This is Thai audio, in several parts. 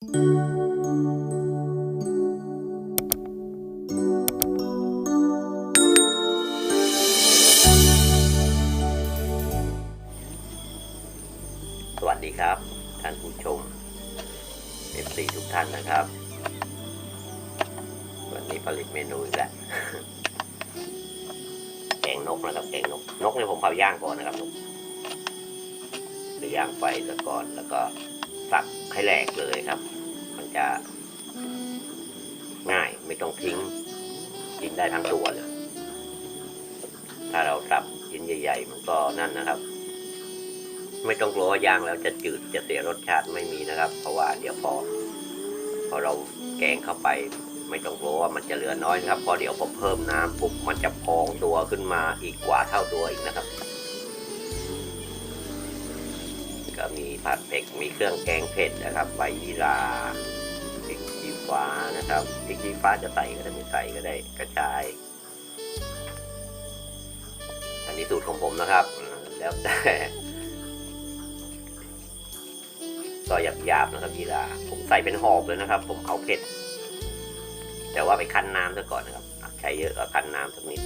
สวัสดีครับ ท่านผู้ชม F4 ทุกท่านนะครับ วันนี้ผลิตเมนูอีกแล้วแกงนกนะครับแกงนก นกเนี่ยผมเผาย่างก่อนนะครับนกหรือย่างไฟซะก่อนแล้วก็ สับให้แหลกเลยครับ มันจะง่ายไม่ต้องทิ้ง กินได้ทั้งตัวเลยถ้าเราสับชิ้นใหญ่ ๆ มันก็นั่นนะครับ ไม่ต้องกลัวว่าย่างแล้วจะจืดจะเสียรสชาติไม่มีนะครับ เพราะว่าเดี๋ยวพอ พอเราแกงเข้าไป ไม่ต้องกลัวว่ามันจะเหลือน้อยนะครับเพราะเดี๋ยวพอเพิ่มน้ำปุ๊บมันจะพองตัวขึ้นมาอีกกว่าเท่าตัวอีกนะครับ ก็มีผัดเผ็ดมีเครื่องแกงเผ็ดนะครับใบยีราพริกชี้ฟ้านะครับพริกชี้ฟ้าจะใส่ก็ได้ไม่ใส่ก็ได้กระชาย อันนี้สูตรของผมนะครับ แล้วแต่ก็หยาบๆนะครับยีราผมใส่เป็นหอบเลยนะครับ ผมเอาเผ็ดแต่ว่าไปคั้นน้ำซะก่อนนะครับ ใช้เยอะก็คั้นน้ำสักนิด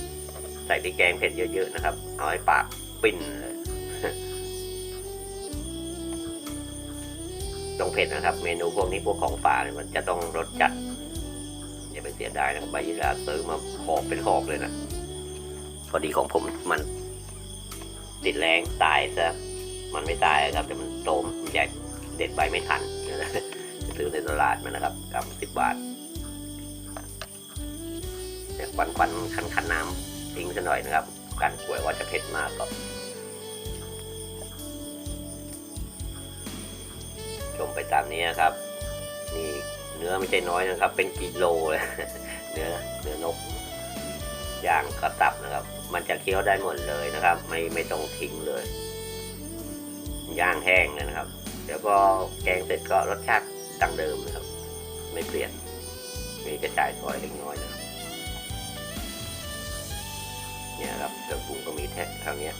ใส่พริกแกงเผ็ดเยอะๆนะครับ เอาให้ปากปิ้นเลย ต้องเผ็ดนะครับ เมนูพวกนี้พวกของป่าเนี่ยมันจะต้องรสจัดอย่าไปเสียดายนะครับใบยีราซื้อมาหอบเป็นหอบเลยนะพอดีของผมมัน ติดแรงตายซะมันไม่ตายครับแต่มันโตมใหญ่เด็ดใบไม่ทันซื้อในตลาดมานะครับกับสิบบาทแต่ควันควันคันคันน้ำทิ้งซะหน่อยนะครับ การกลัวว่าจะเผ็ดมากก็ มไปตามนี้นะครับ นี่เนื้อไม่ใช่น้อยนะครับ เป็นกิโลเลยเนื้อเนื้อนกย่างกระตับนะครับ มันจะเคี้ยวได้หมดเลยนะครับ ไม่ไม่ต้องทิ้งเลย ย่างแห้งเลยนะครับ เดี๋ยวก็แกงเสร็จก็รสชาติดังเดิมนะครับ ไม่เปลี่ยนมีกระจายซอยเล็กน้อยนะครับเนี่ยครับเครื่องปรุงก็มีแท้เท่านี้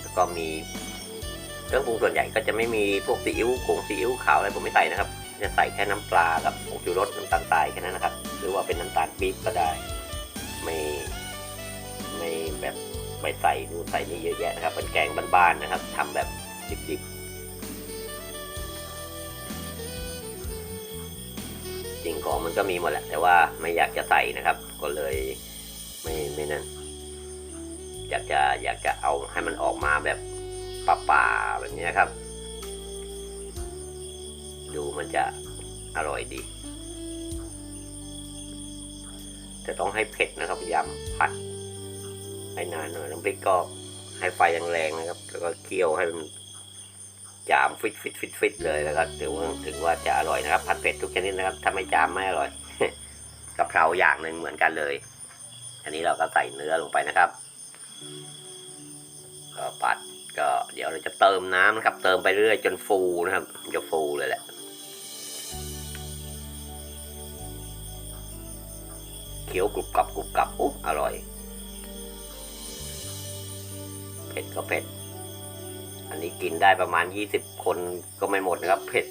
แล้วก็มี เครื่องปรุงส่วนใหญ่ก็จะไม่มีพวกซีอิ๊วคงซีอิ๊วขาวอะไรผมไม่ใส่นะครับ จะใส่แค่น้ำปลากับผงชูรสน้ำตาลทรายแค่นั้นนะครับ หรือว่าเป็นน้ำตาลปี๊บก็ได้ ไม่ไม่แบบไปใส่นู่นใส่นี่เยอะแยะนะครับเป็นแกงบ้านๆนะครับทำแบบดิบๆจริงของมันก็มีหมดแหละแต่ว่าไม่อยากจะใส่นะครับ ก็เลยไม่ไม่นั่นอยากจะอยากจะเอาให้มันออกมาแบบ ป่าๆแบบนี้ครับ ดูมันจะอร่อยดี แต่ต้องให้เผ็ดนะครับยำผัดให้นานหน่อยน้ำพริกก็ให้ไฟแรงๆนะครับ แล้วก็เคี่ยวให้มันจามฟิตฟิตฟิตฟิตเลยแล้วก็ถึงว่าถึงว่าจะอร่อยนะครับ ผัดเผ็ดทุกชนิดนะครับ ถ้าไม่จามไม่อร่อยกะเพราอย่างหนึ่งเหมือนกันเลย อันนี้เราก็ใส่เนื้อลงไปนะครับก็ผัด ก็เดี๋ยวเราจะเติมน้ำนะครับ เติมไปเรื่อยจนฟูนะครับจะฟูเลยแหละเคี้ยวกรุบกรับกรุบกรับอุ๊บอร่อย เผ็ดก็เผ็ด อันนี้กินได้ประมาณยี่สิบคนก็ไม่หมดนะครับ เผ็ด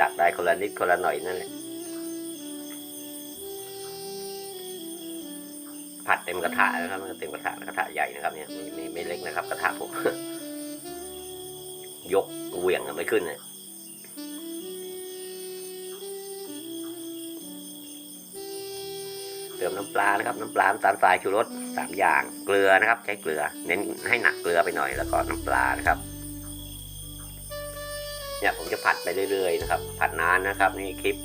ตักได้คนละนิดคนละหน่อยนั่นแหละ เต็มกระทะนะครับมันเต็มกระทะกระทะใหญ่นะครับเนี่ยไม่ไม่เล็กนะครับ กระทะผมยกเหวี่ยงกันไม่ขึ้นเนี่ยเติมน้ำปลานะครับ น้ำปลาตาลทรายชูรสสามอย่าง เกลือนะครับ ใช้เกลือ เน้นให้หนักเกลือไปหน่อยแล้วก็น้ำปลานะครับเนี่ยผมจะผัดไปเรื่อยๆนะครับ ผัดนานนะครับ นี่คลิป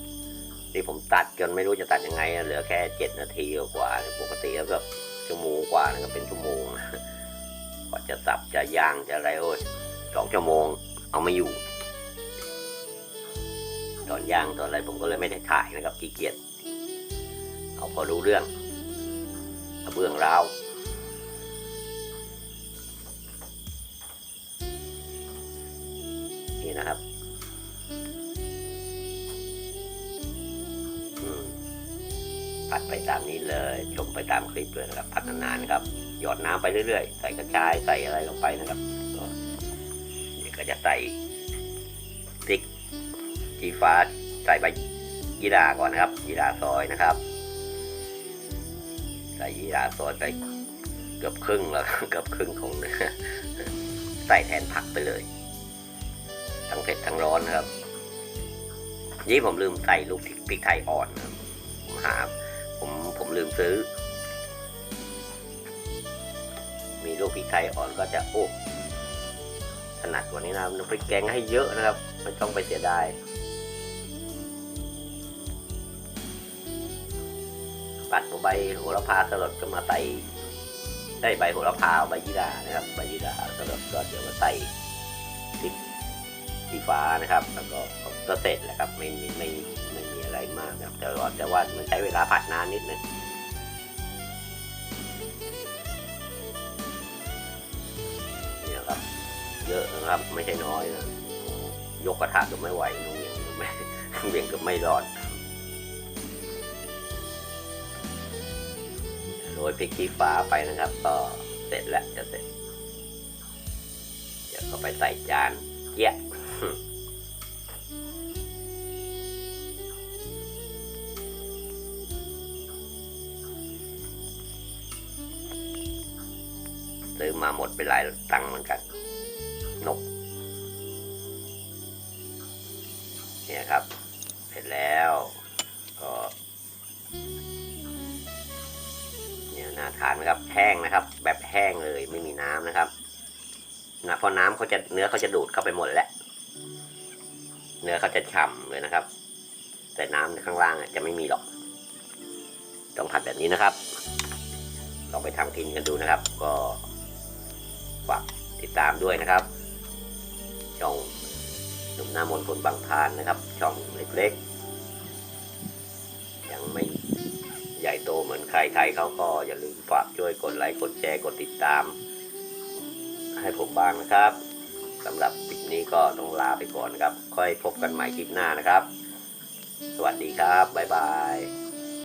ที่ผมตัดจนไม่รู้จะตัดยังไง เหลือแค่เจ็ดนาทีกว่าปกติแล้วแบบชั่วโมงกว่านะครับเป็นชั่วโมงกว่าจะสับจะย่างจะอะไรโอ้ยสองชั่วโมงเอาไม่อยู่ ตอนย่างตอนอะไรผมก็เลยไม่ได้ถ่ายนะครับขี้เกียจเอาพอรู้เรื่องเอาเบื้องราว ผัดไปตามนี้เลย ชมไปตามคลิปเลยนะครับผัดนานๆนะครับ หยอดน้ำไปเรื่อยๆ ใส่กระชายใส่อะไรลงไปนะครับเดี๋ยวก็จะใส่พริกจีฟ้าใส่ใบยีราก่อนนะครับยีราซอยนะครับ ใส่ยีราซอยไปเกือบครึ่งแล้วเกือบครึ่งของเนื้อใส่แทนผักไปเลย ทั้งเผ็ดทั้งร้อนนะครับนี่ผมลืมใส่ลูกพริกไทยอ่อนนะครับมหา ผมผมลืมซื้อ มีลูกพริกไทยอ่อนก็จะโอ้ถนัดกว่านี้นะครับน้ำพริกแกงให้เยอะนะครับ ไม่ต้องไปเสียดายปัดใบโหระพาสลดก็มาใส่ได้ใบโหระพาใบยีรานะครับ ใบยีราสลดก็เดี๋ยวมาใส่พริกสีฟ้านะครับ แล้วก็ก็เสร็จแล้วครับไม่ไม่ไม่ไอะไรมากนะครับแต่ว่าแต่ว่ามันใช้เวลาผัดนานนิดนึงเนี่ยครับ เยอะนะครับไม่ใช่น้อยนะยกกระทะก็ไม่ไหวน้องเวียงไม่เวียงก็ไม่รอดโรยพริกชี้ฟ้าไปนะครับ ก็เสร็จแล้วจะเสร็จเดี๋ยวก็ไปใส่จานเยี่ย ซื้อมาหมดไปหลายตังค์เหมือนกัน นก เนี่ยครับ เสร็จแล้วก็เนี่ยน่าทานนะครับ แห้งนะครับ แบบแห้งเลยไม่มีน้ำนะครับนะเพราะน้ำเขาจะเนื้อเขาจะดูดเข้าไปหมดแล้ว เนื้อเขาจะฉ่ำเลยนะครับ แต่น้ำข้างล่างจะไม่มีหรอก ต้องผัดแบบนี้นะครับลองไปทำกินกันดูนะครับ ก็ ฝากติดตามด้วยนะครับ ช่องหนุ่มหน้ามนต์คนบางพานนะครับ ช่องเล็กๆ ยังไม่ใหญ่โตเหมือนใครใครเขาก็อย่าลืมฝากช่วยกดไลค์กดแชร์กดติดตาม ให้ผมบ้างนะครับสำหรับคลิปนี้ก็ต้องลาไปก่อนนครับ ค่อยพบกันใหม่คลิปหน้านะครับ สวัสดีครับ บ๊ายบาย